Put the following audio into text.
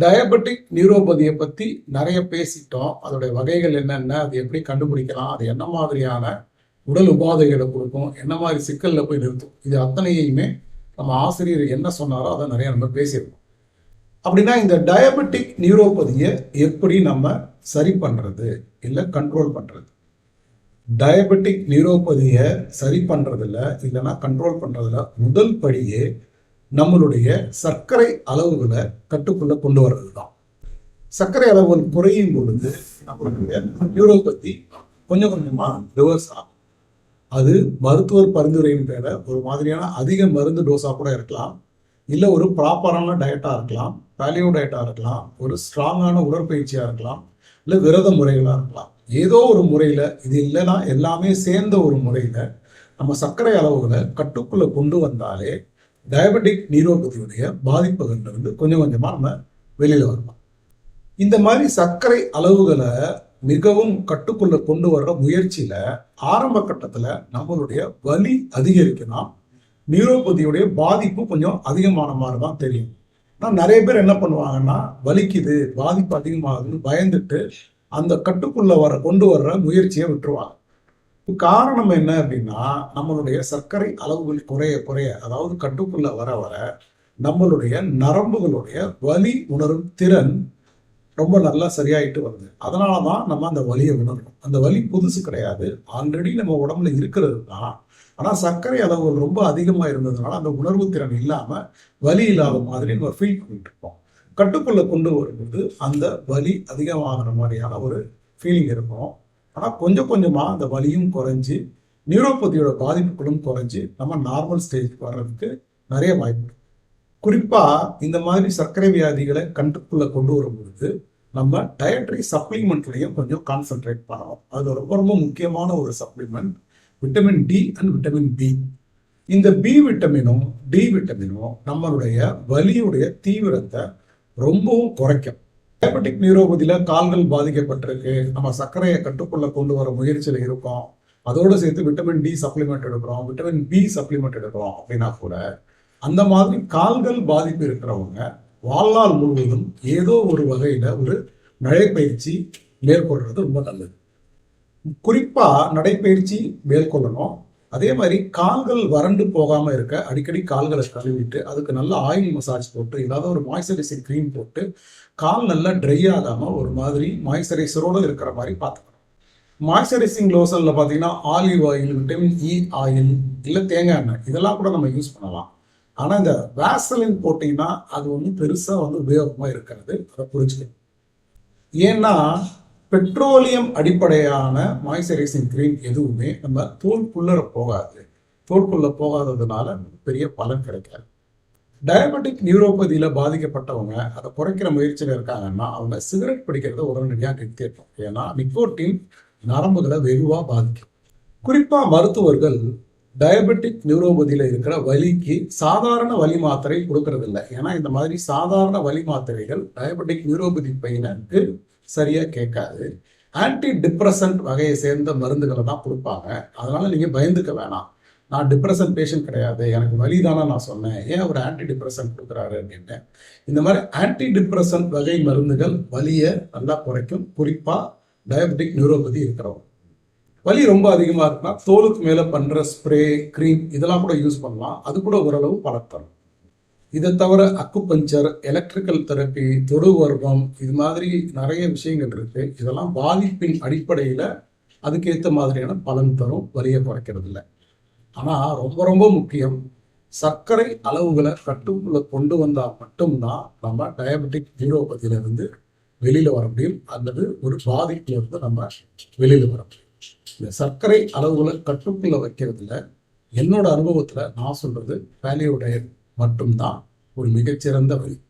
Diabetic நியூரோபதியை பற்றி நிறைய பேசிட்டோம். அதோடைய வகைகள் என்னென்ன அது எப்படி கண்டுபிடிக்கலாம் அது என்ன மாதிரியான உடல் உபாதைகளை கொடுக்கும் என்ன மாதிரி சிக்கலில் போய் நிறுத்தும் இது அத்தனையுமே நம்ம ஆசிரியர் என்ன சொன்னாரோ அதை நிறைய நம்ம பேசியிருக்கோம். அப்படின்னா இந்த டயபெட்டிக் நியூரோபதியை எப்படி நம்ம சரி பண்ணுறது இல்லை கண்ட்ரோல் பண்ணுறது டயபெட்டிக் நியூரோபதியை சரி பண்ணுறதுல இல்லைன்னா கண்ட்ரோல் பண்ணுறதுல முதல் படியே நம்மளுடைய சர்க்கரை அளவுகளை கட்டுக்குள்ள கொண்டு வர்றது தான் சர்க்கரை அளவுகள் குறையும் பொழுது நம்மளுடைய நியூரோபதி கொஞ்சம் கொஞ்சமா ரிவர்ஸ் ஆகும். அது மருத்துவர் பரிந்துரையின் பேர ஒரு மாதிரியான அதிக மருந்து டோஸா கூட இருக்கலாம். இல்லை ஒரு ப்ராப்பரான டயட்டா இருக்கலாம். பேலியோ டயட்டா இருக்கலாம். ஒரு ஸ்ட்ராங்கான உடற்பயிற்சியா இருக்கலாம். இல்லை விரத முறைகளா இருக்கலாம். ஏதோ ஒரு முறையில இது இல்லைன்னா எல்லாமே சேர்ந்த ஒரு முறையில நம்ம சர்க்கரை அளவுகளை கட்டுக்குள்ள கொண்டு வந்தாலே டயபெட்டிக் நீரோபதியுடைய பாதிப்புகள்லேருந்து கொஞ்சம் கொஞ்சமாக நம்ம வெளியில் வரலாம் இந்த மாதிரி சர்க்கரை அளவுகளை மிகவும் கட்டுக்குள்ள கொண்டு வர்ற முயற்சியில ஆரம்ப கட்டத்துல நம்மளுடைய வலி அதிகரிக்கணும் நியூரோபதியுடைய பாதிப்பு கொஞ்சம் அதிகமான மாதிரி தான் தெரியும். ஆனால் நிறைய பேர் என்ன பண்ணுவாங்கன்னா வலிக்குது பாதிப்பு அதிகமாகுதுன்னு பயந்துட்டு அந்த கட்டுக்குள்ள வர கொண்டு வர்ற முயற்சியை விட்டுருவாங்க. காரணம் என்ன அப்படின்னா நம்மளுடைய சர்க்கரை அளவுகள் குறைய குறைய அதாவது கட்டுக்குள்ள வர வர நம்மளுடைய நரம்புகளுடைய வலி உணரும் திறன் ரொம்ப நல்லா சரியாயிட்டு வருது. அதனால தான் நம்ம அந்த வலியை உணரணும். அந்த வலி புதுசு கிடையாது. ஆல்ரெடி நம்ம உடம்புல இருக்கிறது தான். ஆனால் சர்க்கரை அளவுகள் ரொம்ப அதிகமாக இருந்ததுனால அந்த உணர்வு திறன் இல்லாமல் வலி இல்லாத மாதிரி நம்ம ஃபீல் பண்ணிட்டு இருப்போம் கட்டுக்குள்ளே கொண்டு வரும்போது அந்த வலி அதிகமாகிற மாதிரியான ஒரு ஃபீலிங் இருக்கும். ஆனால் கொஞ்சம் கொஞ்சமாக அந்த வலியும் குறைஞ்சி நியூரோபதியோட பாதிப்புகளும் குறைஞ்சி நம்ம நார்மல் ஸ்டேஜ்க்கு வர்றதுக்கு நிறைய வாய்ப்பு குறிப்பாக இந்த மாதிரி சர்க்கரை வியாதிகளை கட்டுக்குள்ள கொண்டு வரும்பொழுது நம்ம டயட்ரி சப்ளிமெண்ட்லையும் கொஞ்சம் கான்சென்ட்ரேட் பண்ணணும். அது ரொம்ப ரொம்ப முக்கியமான ஒரு supplement vitamin D and vitamin B இந்த பி விட்டமினும் டி விட்டமினும் நம்மளுடைய வலியுடைய தீவிரத்தை ரொம்பவும் குறைக்கும். டயபெட்டிக் நியூரோபதியில் கால்கள் பாதிக்கப்பட்டிருக்கு. நம்ம சர்க்கரையை கட்டுக்குள்ள கொண்டு வர முயற்சியில் இருக்கோம். அதோடு சேர்த்து விட்டமின் டி சப்ளிமெண்ட் எடுக்கிறோம். விட்டமின் பி சப்ளிமெண்ட் எடுக்கிறோம் அப்படின்னா கூட அந்த மாதிரி கால்கள் பாதிப்பு இருக்கிறவங்க வாழ்நாள் முழுவதும் ஏதோ ஒரு வகையில் ஒரு நடைப்பயிற்சி மேற்கொள்றது ரொம்ப நல்லது. குறிப்பாக நடைப்பயிற்சி மேற்கொள்ளணும். அதே மாதிரி கால்கள் வறண்டு போகாம இருக்க அடிக்கடி கால்களை கழுவிட்டு அதுக்கு நல்ல ஆயில் மசாஜ் போட்டு ஏதாவது ஒரு மாய்ஸ்சரைசிங் க்ரீம் போட்டு கால் நல்லா ட்ரை ஆகாம ஒரு மாதிரி மாய்ஸ்சரைசரோட இருக்கிற மாதிரி பார்த்துக்கணும். மாய்ஸ்சரைசிங் லோஷன்ல பார்த்தீங்கன்னா olive oil vitamin E oil இல்லை தேங்காய் எண்ணெய் இதெல்லாம் கூட நம்ம யூஸ் பண்ணலாம். ஆனால் இந்த வேசலின் போட்டிங்கன்னா அது வந்து பெருசாக வந்து உபயோகமாக இருக்கிறது. அதை புரிஞ்சுக்கணும். ஏன்னா பெட்ரோலியம் அடிப்படையான மாய்ஸ்சரைசிங் க்ரீம் எதுவுமே நம்ம தோல்புள்ளர போகாது. தோல்புள்ள போகாததுனால பெரிய பலன் கிடைக்காது. டயபெட்டிக் நியூரோபதியில் பாதிக்கப்பட்டவங்க அதை குறைக்கிற முயற்சியில் இருக்காங்கன்னா அவங்க சிகரெட் பிடிக்கிறத உடனடியாக நிறுத்திடணும். ஏன்னா நிக்கோட்டின் நரம்புகளை வெகுவாக பாதிக்கும். குறிப்பாக மருத்துவர்கள் டயபெட்டிக் நியூரோபதியில் இருக்கிற வலிக்கு சாதாரண வலி மாத்திரை கொடுக்கறதில்ல. ஏன்னா இந்த மாதிரி சாதாரண வலி மாத்திரைகள் டயபெட்டிக் நியூரோபதி பையனுக்கு சரியாக கேட்காது. ஆன்டி டிப்ரெசன்ட் வகையை சேர்ந்த மருந்துகளை தான் கொடுப்பாங்க. அதனால நீங்கள் பயந்துக்க வேணாம். நான் டிப்ரெஷன் பேஷண்ட் கிடையாது. எனக்கு வலி தானே நான் சொன்னேன். ஏன் அவர் ஆன்டி டிப்ரெஷன் கொடுக்குறாரு அப்படின்னு? இந்த மாதிரி ஆன்டி டிப்ரெசன்ட் வகை மருந்துகள் வலியை நல்லா குறைக்கும். குறிப்பாக டயபெட்டிக் நியூரோபதி இருக்கிறவங்க. வலி ரொம்ப அதிகமாக இருக்குன்னா தோலுக்கு மேலே பண்ணுற ஸ்ப்ரே க்ரீம் இதெல்லாம் கூட யூஸ் பண்ணலாம். அது கூட ஓரளவு பலத்தரும் இதை தவிர அக்குபஞ்சர் எலக்ட்ரிக்கல் தெரப்பி தொடு வர்க்கம் இது மாதிரி நிறைய விஷயங்கள் இருக்கு. இதெல்லாம் பாதிப்பின் அடிப்படையில் அதுக்கேற்ற மாதிரியான பலன் தரும் வலியை குறைக்கிறது இல்லை ஆனால் ரொம்ப ரொம்ப முக்கியம் சர்க்கரை அளவுகளை கட்டுக்குள்ள கொண்டு வந்தால் மட்டும்தான் நம்ம டயபெட்டிக் நியூரோபதியிலிருந்து வெளியில் வர முடியும் அல்லது ஒரு பாதிப்பிலிருந்து நம்ம வெளியில் வர முடியும். இந்த சர்க்கரை அளவுகளை கட்டுக்குள்ள வைக்கிறதுல என்னோட அனுபவத்தில் நான் சொல்றது பேலியோ டயட் மட்டும்தான். ஒரு மிகச்சிறந்த வழி.